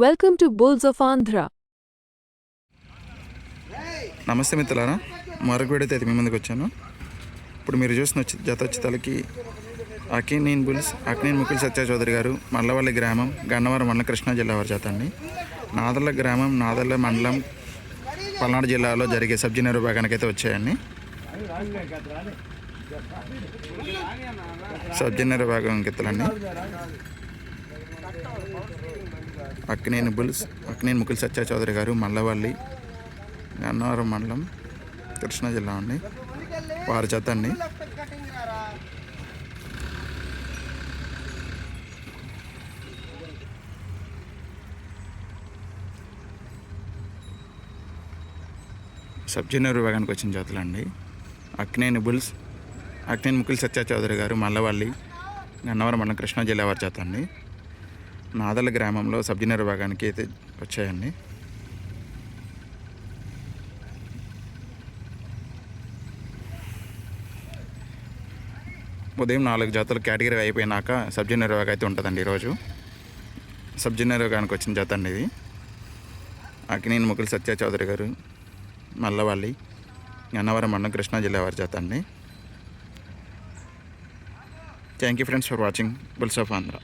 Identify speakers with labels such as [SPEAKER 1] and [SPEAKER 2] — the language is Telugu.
[SPEAKER 1] Welcome to bulls of Andhra
[SPEAKER 2] నమస్తే మిత్రులారా మరొక వీడియోతో అయితే మీ ముందుకు వచ్చాను. ఇప్పుడు మీరు చూసిన వచ్చి జత వచ్చి అకినీన్ బుల్స్ అకినీన్ ముకుల్ సత్య చౌదరి గారు మల్లవల్లి గ్రామం గన్నవరం మండలం కృష్ణా జిల్లా వారి జత అండి. నాదల్ల గ్రామం నాదల్ల మండలం పల్నాడు జిల్లాలో జరిగే సబ్ జూనియర్ విభాగానికి అయితే వచ్చాయండి. సబ్ జూనియర్ విభాగం గిత్తలండి అక్కినేని బుల్స్ అక్కినేని ముకుల్ సత్య చౌదరి గారు మల్లవల్లి గన్నవరం మండలం కృష్ణా జిల్లా అండి. వారి చేత అండి సబ్ జూనియర్ విభాగానికి వచ్చిన జాతులు అండి అక్కినేని బుల్స్ అక్నేని ముకుల్ సత్య చౌదరి గారు మల్లవల్లి గన్నవరం మండలం కృష్ణా జిల్లా వారి చేత అండి. నాదల గ్రామంలో సబ్ భాగానికి అయితే వచ్చాయండి. ఉదయం నాలుగు జాతలు కేటగిరీ అయిపోయినాక సబ్ జూనియర్ అయితే ఉంటుందండి ఈరోజు. సబ్ జూనియర్ వచ్చిన జాత అండి ఇది. అకినేని ముకుల్ సత్య చౌదరి గారు మల్లవల్లి అన్నవరం మండలం కృష్ణా జిల్లా వారి జాత అండి. Thank you friends for watching bulls of Andhra